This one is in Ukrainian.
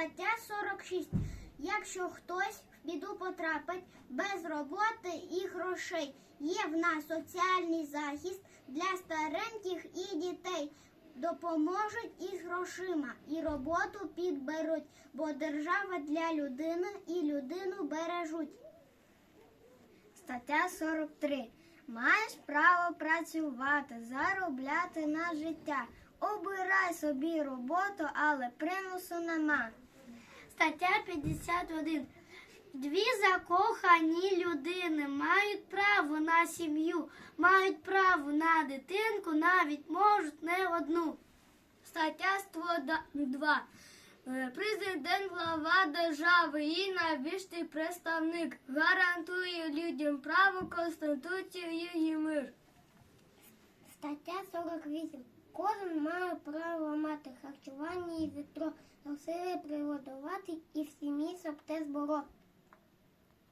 Стаття 46. Якщо хтось в біду потрапить без роботи і грошей, є в нас соціальний захист для стареньких і дітей. Допоможуть із грошима і роботу підберуть, бо держава для людини і людину бережуть. Стаття 43. Маєш право працювати, заробляти на життя. Обирай собі роботу, але примусу нема. Стаття 51. Дві закохані людини мають право на сім'ю, мають право на дитинку, навіть можуть не одну. Стаття 102. Е, Президент глава держави і найвищий представник гарантує людям право Конституцію і мир. Стаття 48. Кожен має право мати харчування і вітро, сили приготувати і в сім'ї щоб те зборо.